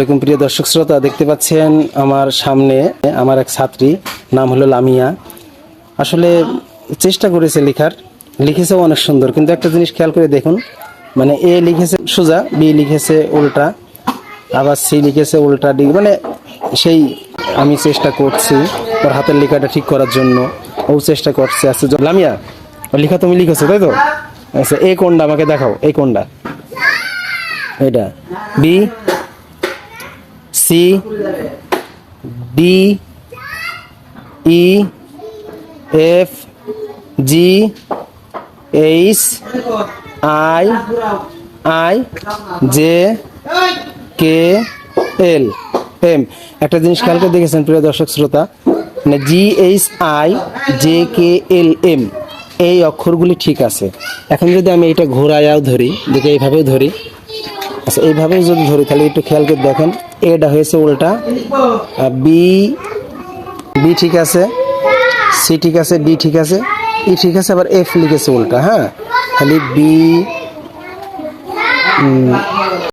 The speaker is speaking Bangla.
আসসালামাইকুম প্রিয় দর্শক শ্রোতা, দেখতে পাচ্ছেন আমার সামনে আমার এক ছাত্রী, নাম হলো লামিয়া। আসলে চেষ্টা করেছে লেখার, লিখেছেও অনেক সুন্দর, কিন্তু একটা জিনিস খেয়াল করে দেখুন মানে এ লিখেছে সোজা, বি লিখেছে উল্টা, আবার সি লিখেছে উল্টা ডি মানে সেই আমি চেষ্টা করছি ওর হাতের লেখাটা ঠিক করার জন্য, ও চেষ্টা করছে আচ্ছা লামিয়া ওর লেখা তুমি লিখেছো, তাই তো? আচ্ছা এ কোনটা আমাকে দেখাও এই কোনটা? এটা B? C D E F G H I I J K L M একটা জিনিস করে দেখেছেন, প্রিয় দর্শক শ্রোতা মানে G H I J K L M এই অক্ষরগুলি ঠিক আছে। এখন যদি আমি এটা ঘোরায়াও ধরি, দেখে এইভাবেও ধরি আচ্ছা এইভাবেই যদি ধরি, তাহলে একটু খেয়াল করে দেখেন। এটা হয়েছে উল্টা। বি বি ঠিক আছে সি ঠিক আছে ডি ঠিক আছে ই ঠিক আছে, আবার এফ লিখেছে উল্টা হ্যাঁ? খালি বি